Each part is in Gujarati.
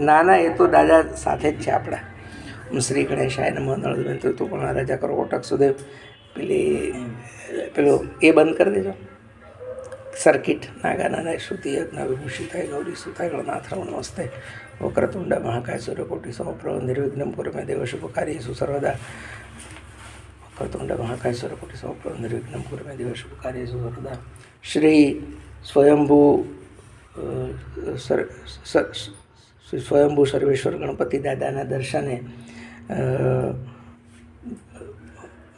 ના ના, એ તો દાદા સાથે જ છે આપણા. હું શ્રી ગણેશાય નમઃ નળદવેન તો તું પણ રાજા કરો. ઓટક સુદેવ પેલી, પેલું એ બંધ કરી દેજો. સર્કિટ નાગા નાના શ્રુતિ યજ્ઞ વિભૂષિતાય ગૌરી સુતાય, ગણનાથ રમણ નમસ્તે વક્રતુંડ, મહાકાય સૂર્યકોટી સમપ્રભ નિર્વિઘ્ન પૂર્વે દેવ સુ સર્વદા. વક્રતુંડ, મહાકાય સૂર્યકોટી સમપ્રભ નિર્વિઘ્ન પૂર્વે દેવ સુ સર્વદા. શ્રી સ્વયંભૂ શ્રી સ્વયંભૂ સર્વેશ્વર ગણપતિ દાદાના દર્શને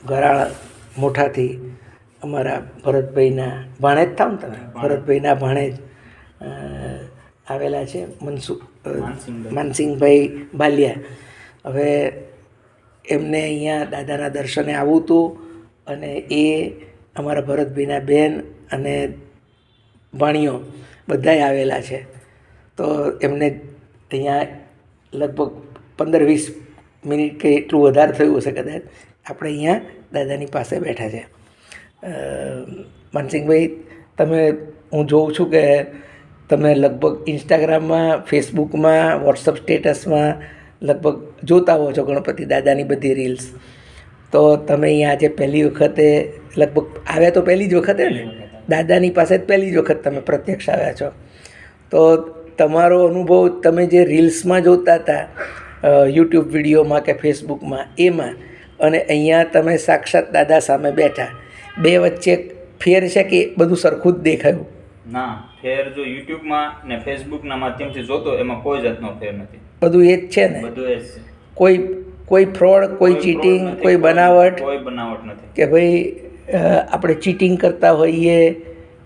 ગરાળ મોઠાથી અમારા ભરતભાઈના ભાણેજ થાવ ને તમે? ભરતભાઈના ભાણેજ આવેલા છે મનસુખ માનસિંહભાઈ. માનસિંહભાઈ બાલિયા. હવે એમને અહીંયા દાદાના દર્શને આવવું હતું અને એ અમારા ભરતભાઈના બેન અને ભાણીઓ બધાય આવેલા છે. તો એમને અહીંયા લગભગ પંદર વીસ મિનિટ કે એટલું વધારે થયું હશે કદાચ, આપણે અહીંયા દાદાની પાસે બેઠા છે. માનસિંહભાઈ, તમે, હું જોઉં છું કે તમે લગભગ ઇન્સ્ટાગ્રામમાં, ફેસબુકમાં, વોટ્સઅપ સ્ટેટસમાં લગભગ જોતા હો છો ગણપતિ દાદાની બધી રીલ્સ. તો તમે અહીંયા આજે પહેલી વખતે લગભગ આવ્યા તો પહેલી જ વખતે ને દાદાની પાસે જ પહેલી જ વખત તમે પ્રત્યક્ષ આવ્યા છો. તો તમારો અનુભવ તમે જે રીલ્સમાં જોતા હતા યુટ્યુબ વિડીયોમાં કે ફેસબુકમાં એમાં અને અહીંયા તમે સાક્ષાત દાદા સામે બેઠા બે વચ્ચે ફેર છે કે બધું સરખું જ દેખાયું? ના ફેર જો યુટ્યુબમાં ને ફેસબુકના માધ્યમથી જોતો એમાં કોઈ જાતનો ફેર નથી. બધું એ જ છે ને? બધું એ જ છે. કોઈ કોઈ ફ્રોડ કોઈ ચીટિંગ કોઈ બનાવટ? કોઈ બનાવટ નથી. કે ભાઈ આપણે ચીટિંગ કરતા હોઈએ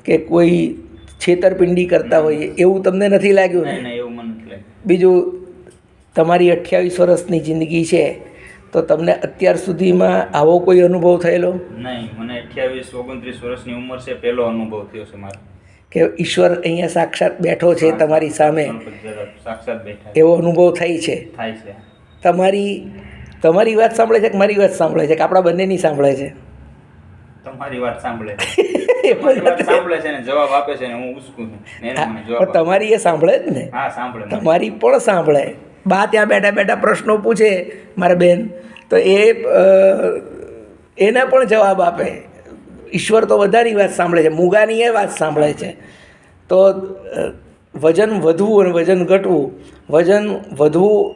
કે કોઈ છેતરપિંડી કરતા હોઈએ એવું તમને નથી લાગ્યું? ને બીજું તમારી અઠ્યાવીસ વર્ષની જિંદગી છે તો તમને અત્યાર સુધીમાં આવો કોઈ અનુભવ થયેલો? નહીં મને અઠ્યાવીસ ઓગણત્રીસ વર્ષની ઉંમર છે પહેલો અનુભવ થયો છે મારો. કે ઈશ્વર અહીંયા સાક્ષાત બેઠો છે તમારી સામે. સાક્ષાત બેઠા એવો અનુભવ થાય છે. થાય છે. તમારી તમારી વાત સાંભળે છે કે મારી વાત સાંભળે છે કે આપણા બંનેની સાંભળે છે? તમારી વાત સાંભળે સાંભળે છે ને જવાબ આપે છે ને હું ઉસકું છું. ને એને મને પણ જવાબ આપે. તમારી એ સાંભળે જ ને. હા સાંભળે. તમારી પણ સાંભળે. બા ત્યાં બેઠા બેઠા પ્રશ્નો પૂછે મારા બેન. તો એ એના એને પણ જવાબ આપે. ઈશ્વર તો બધાની વાત સાંભળે છે. મૂગાની એ વાત સાંભળે છે. તો વજન વધવું અને વજન ઘટવું. વજન વધવું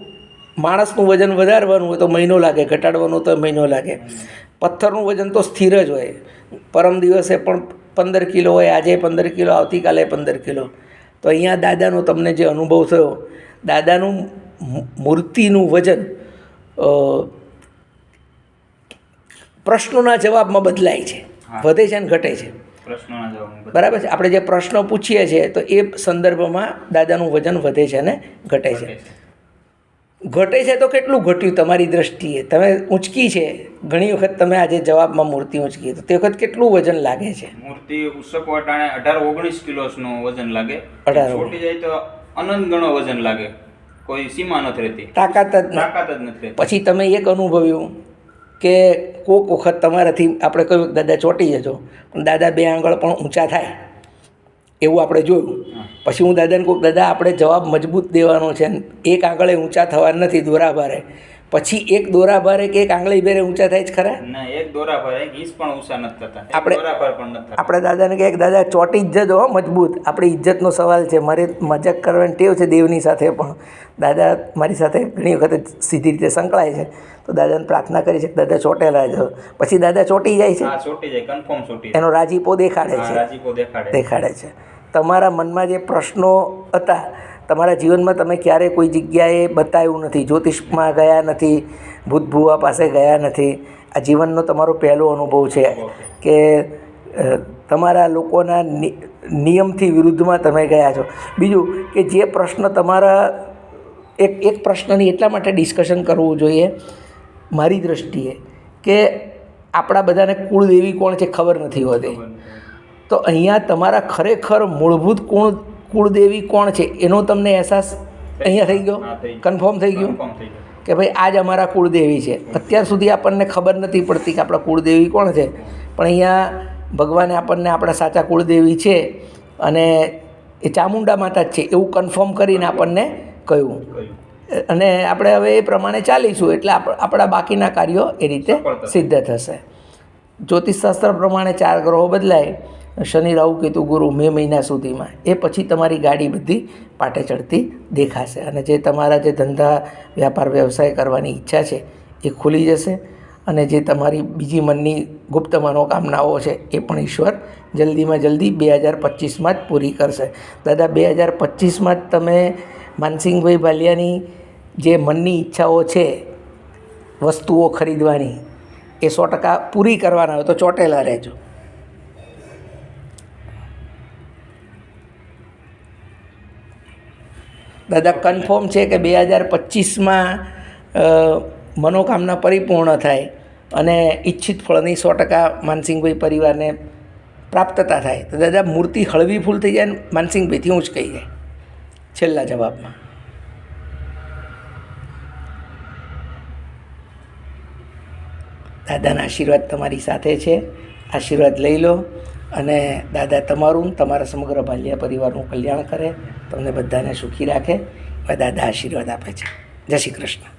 માણસનું વજન વધારવાનું હોય તો મહિનો લાગે. ઘટાડવાનું તો મહિનો લાગે. પથ્થરનું વજન તો સ્થિર જ હોય. પરમ દિવસે પણ પંદર કિલો હોય આજે પંદર કિલો આવતીકાલે પંદર કિલો. તો અહીંયા દાદાનો તમને જે અનુભવ થયો દાદાનું મૂર્તિનું વજન પ્રશ્નોના જવાબમાં બદલાય છે. વધે છે અને ઘટે છે. બરાબર છે? આપણે જે પ્રશ્નો પૂછીએ છીએ તો એ સંદર્ભમાં દાદાનું વજન વધે છે અને ઘટે છે. ઘટે છે. તો કેટલું ઘટ્યું તમારી દ્રષ્ટિએ? તમે ઊંચકી છે. ઘણી વખત તમે આજે જવાબમાં મૂર્તિ ઊંચકી તો તે વખત કેટલું વજન લાગે છે? મૂર્તિ ઉસક વટાણે અઢાર ઓગણીસ કિલોનું વજન લાગે. 18 છોટી જાય તો અનંત ગણો વજન લાગે. કોઈ સીમા નથી રહેતી. તાકાત જ તાકાત જ નથી પછી તમે એક અનુભવ્યું કે કોક વખત તમારાથી આપણે કહ્યું દાદા ચોંટી જજો. પણ દાદા બે આંગળ પણ ઊંચા થાય. એવું આપણે જોયું. પછી હું દાદાને કહું દાદા આપણે જવાબ મજબૂત દેવાનો છે. એક આંગળે ઊંચા થવાના નથી દોરા ભારે. પછી એક દોરા ભારે કે એક આંગળી બેરે ઊંચા થાય છે ખરા? ના એક દોરા પર એક ઈસ પણ ઊંચા નથી થતા. આપણે- દોરા પર પણ નથી આપણે દાદાને કે કે દાદા ચોટી જ જજો હો મજબૂત. આપણી ઇજ્જતનો સવાલ છે મારે મજાક કરવાની ટેવ છે દેવની સાથે પણ. દાદા મારી સાથે ઘણી વખત સીધી રીતે સંકળાય છે. તો દાદાને પ્રાર્થના કરી છે કે દાદા ચોટેલા જ પછી દાદા ચોટી જાય છે? ચોટી જાય કન્ફર્મ ચોટી એનો રાજીપો દેખાડે છે. રાજીપો દેખાડે દેખાડે છે. તમારા મનમાં જે પ્રશ્નો હતા તમારા જીવનમાં તમે ક્યારેય કોઈ જગ્યાએ બતાવ્યું નથી જ્યોતિષમાં ગયા નથી ભૂત ભુવા પાસે ગયા નથી. આ જીવનનો તમારો પહેલો અનુભવ છે કે તમારા લોકોના નિયમથી વિરુદ્ધમાં તમે ગયા છો. બીજું કે જે પ્રશ્ન તમારા એક એક પ્રશ્નની એટલા માટે ડિસ્કશન કરવું જોઈએ મારી દૃષ્ટિએ કે આપણા બધાને કુળદેવી કોણ છે ખબર નથી હોતી. તો અહીંયા તમારા ખરેખર મૂળભૂત કુળ કુળદેવી કોણ છે? એનો તમને અહેસાસ અહીંયા થઈ ગયો? કન્ફર્મ થઈ ગયું. કે ભાઈ આજ અમારા કુળદેવી છે. અત્યાર સુધી આપણને ખબર નથી પડતી કે આપણા કુળદેવી કોણ છે. પણ અહીંયા ભગવાને આપણને આપણા સાચા કુળદેવી છે અને એ ચામુંડા માતા જ છે. એવું કન્ફર્મ કરીને આપણને કહ્યું. અને આપણે હવે એ પ્રમાણે ચાલીશું એટલે આપ- આપણા બાકીના કાર્યો એ રીતે. સિદ્ધ થશે. જ્યોતિષશાસ્ત્ર પ્રમાણે ચાર ગ્રહો બદલાય. શનિ, રાહુ, કેતુ, ગુરુ મે મહિના સુધીમાં એ પછી તમારી ગાડી બધી પાટે ચડતી દેખાશે. અને જે તમારા જે ધંધા, વ્યાપાર, વ્યવસાય કરવાની ઈચ્છા છે એ ખુલી જશે. અને જે તમારી બીજી મનની ગુપ્ત મનોકામનાઓ છે એ પણ ઈશ્વર જલ્દીમાં જલ્દી બે હજાર પચીસમાં જ પૂરી કરશે. દાદા, બે હજાર પચીસમાં જ તમે માનસિંહભાઈ ભાલિયાની જે મનની ઈચ્છાઓ છે, વસ્તુઓ ખરીદવાની, એ સો ટકા પૂરી કરવાના હોય તો ચોટેલા રહેજો. દાદા કન્ફર્મ છે કે બે હજાર પચીસમાં મનોકામના પરિપૂર્ણ થાય અને ઈચ્છિત ફળની સો ટકા માનસિંહભાઈ પરિવારને પ્રાપ્તતા થાય. તો દાદા, મૂર્તિ હળવી ફૂલ થઈ જાય ને માનસિંહભાઈથી હું જ કહી જાય છેલ્લા જવાબમાં. દાદાના આશીર્વાદ તમારી સાથે છે. આશીર્વાદ લઈ લો અને દાદા તમારું, તમારા સમગ્ર ભાલિયા પરિવારનું કલ્યાણ કરે, તમને બધાને સુખી રાખે, એવા દાદા આશીર્વાદ આપે છે. જય શ્રી કૃષ્ણ.